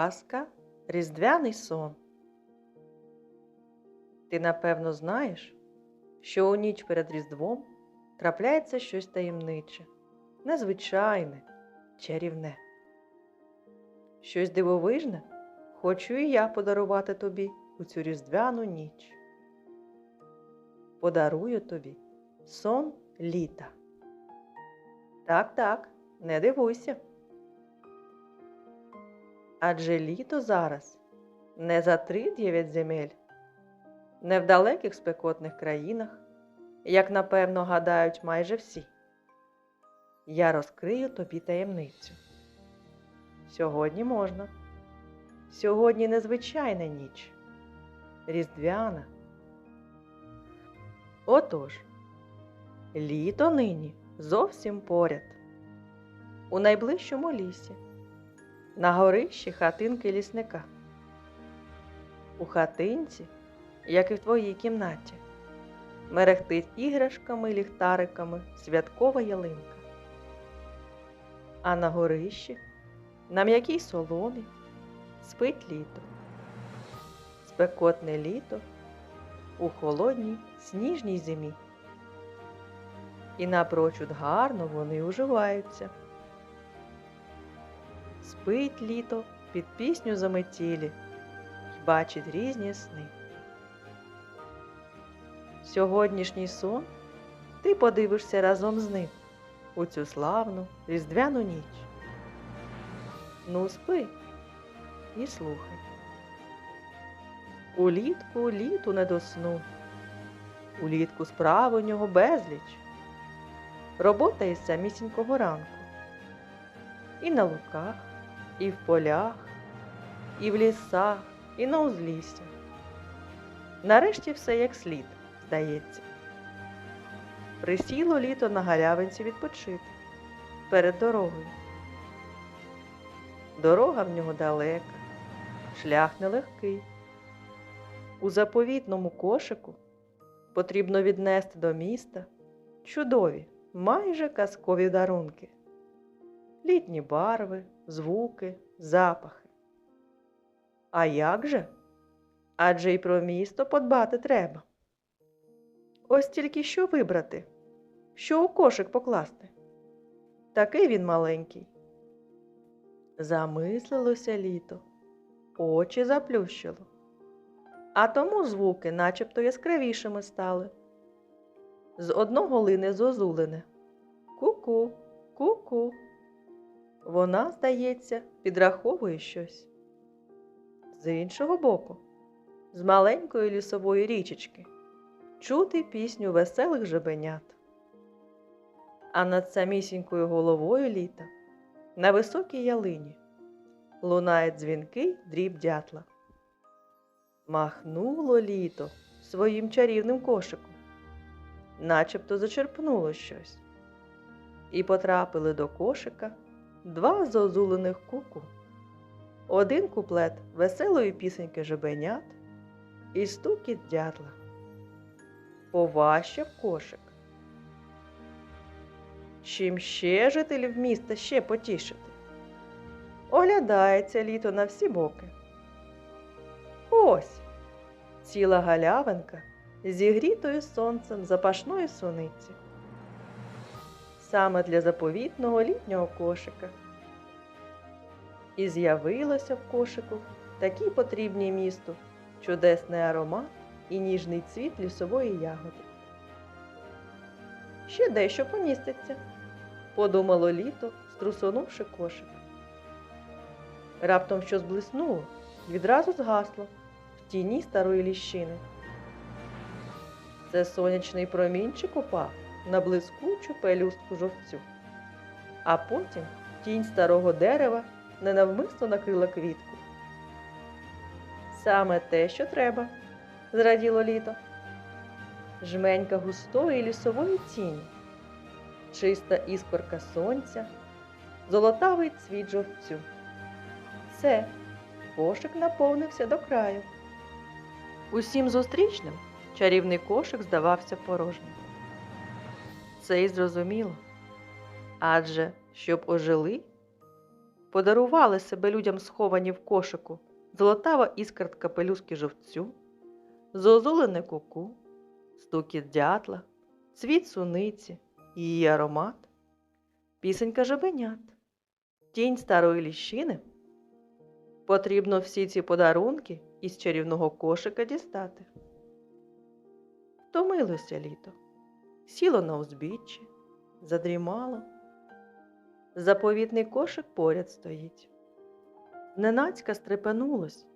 Казка Різдвяний сон. Ти напевно знаєш, що у ніч перед Різдвом трапляється щось таємниче, незвичайне, чарівне. Щось дивовижне хочу і я подарувати тобі у цю різдвяну ніч. Подарую тобі сон літа. Так, так, не дивуйся. Адже літо зараз не за три дев'ять земель, не в далеких спекотних країнах, як напевно гадають майже всі. Я розкрию тобі таємницю. Сьогодні можна. Сьогодні незвичайна ніч, різдвяна. Отож, літо нині зовсім поряд, у найближчому лісі на горищі хатинки лісника. У хатинці, як і в твоїй кімнаті, мерехтить іграшками, ліхтариками святкова ялинка. А на горищі, на м'якій соломі, спить літо. Спекотне літо у холодній сніжній зимі. І напрочуд гарно вони уживаються. Спить літо під пісню заметілі й бачить різні сни. Сьогоднішній сон ти подивишся разом з ним у цю славну різдвяну ніч. Ну, спи і слухай. Улітку літу не до сну, улітку справ у нього безліч. Робота із самісінького ранку. І на луках, і в полях, і в лісах, і на узліссях. Нарешті все як слід, здається. Присіло літо на галявинці відпочити перед дорогою. Дорога в нього далека, шлях нелегкий. У заповітному кошику потрібно віднести до міста чудові, майже казкові дарунки літні барви, звуки, запахи. А як же? Адже й про місто подбати треба. Ось тільки що вибрати, що у кошик покласти. Такий він маленький. Замислилося літо, очі заплющило, а тому звуки начебто яскравішими стали. З одного лине зозулене. Ку-ку, ку-ку. Вона, здається, підраховує щось. З іншого боку, з маленької лісової річечки чути пісню веселих жебенят. А над самісінькою головою літа на високій ялині лунає дзвінкий дріб дятла. Махнуло літо своїм чарівним кошиком, начебто зачерпнуло щось, і потрапили до кошика два зозулених куку, один куплет веселої пісеньки жебенят і стукіт дятла. Поваще в кошик. Чим ще жителів міста ще потішити? Оглядається літо на всі боки. Ось ціла галявинка зігрітою сонцем запашної суниці саме для заповітного літнього кошика. І з'явилося в кошику такий потрібний місту чудесний аромат і ніжний цвіт лісової ягоди. Ще дещо поміститься, подумало літо, струсонувши кошик. Раптом щось блиснуло відразу згасло в тіні старої ліщини. Це сонячний промінчик упав на блискучу пелюстку жовцю. А потім тінь старого дерева ненавмисно накрила квітку. Саме те, що треба, зраділо літо. Жменька густої лісової тіні, чиста іскорка сонця, золотавий цвіт жовцю. Все, кошик наповнився до краю. Усім зустрічним чарівний кошик здавався порожнім. Це й зрозуміло. Адже щоб ожили, подарували себе людям сховані в кошику золотава іскорка пелюстки жовцю, зозулене куку, стукіт дятла, цвіт суниці, її аромат, пісенька жабенят, тінь старої ліщини. Потрібно всі ці подарунки із чарівного кошика дістати. Втомилося літо, сіло на узбіччі, задрімало. Заповітний кошик поряд стоїть. Ненацька стрепенулось,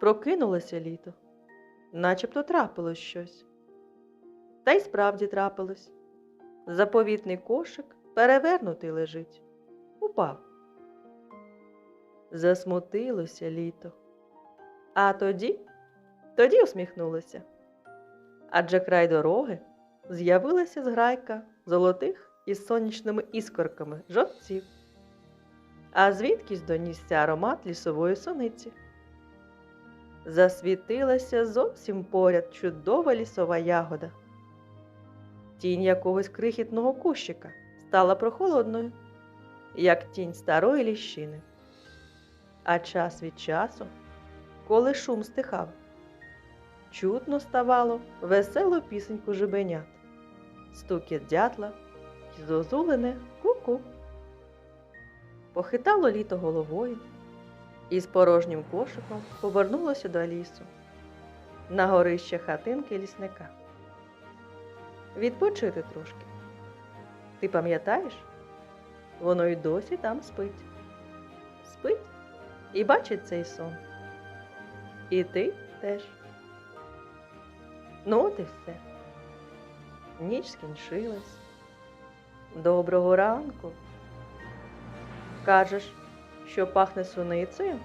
прокинулося літо, начебто трапилось щось. Та й справді трапилось. Заповітний кошик перевернутий лежить, упав. Засмутилося літо. А тоді, тоді усміхнулося. Адже край дороги з'явилася зграйка золотих із сонячними іскорками жовтців. А звідкись донісся аромат лісової суниці. Засвітилася зовсім поряд чудова лісова ягода. Тінь якогось крихітного кущика стала прохолодною, як тінь старої ліщини. А час від часу, коли шум стихав, чутно ставало веселу пісеньку жебенят, стукіт дятла й зозулене ку-ку. Похитало літо головою і з порожнім кошиком повернулося до лісу, на горище хатинки лісника. Відпочити трошки. Ти пам'ятаєш? Воно й досі там спить. Спить і бачить цей сон. І ти теж. Ну, от і все. Ніч скінчилась. Доброго ранку. Кажеш, що пахне суницею?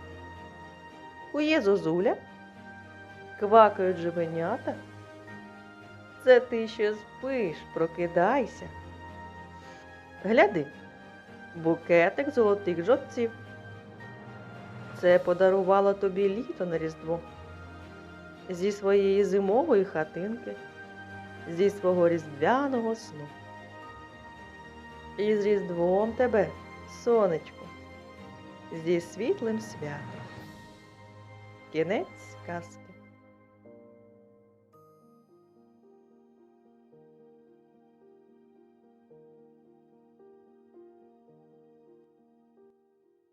Кує зозуля? Квакають жебенята? Це ти ще спиш, прокидайся. Гляди, букетик золотих жовтців. Це подарувало тобі літо на Різдво. Зі своєї зимової хатинки, зі свого різдвяного сну. І з Різдвом тебе, сонечко, зі світлим святом. Кінець казки.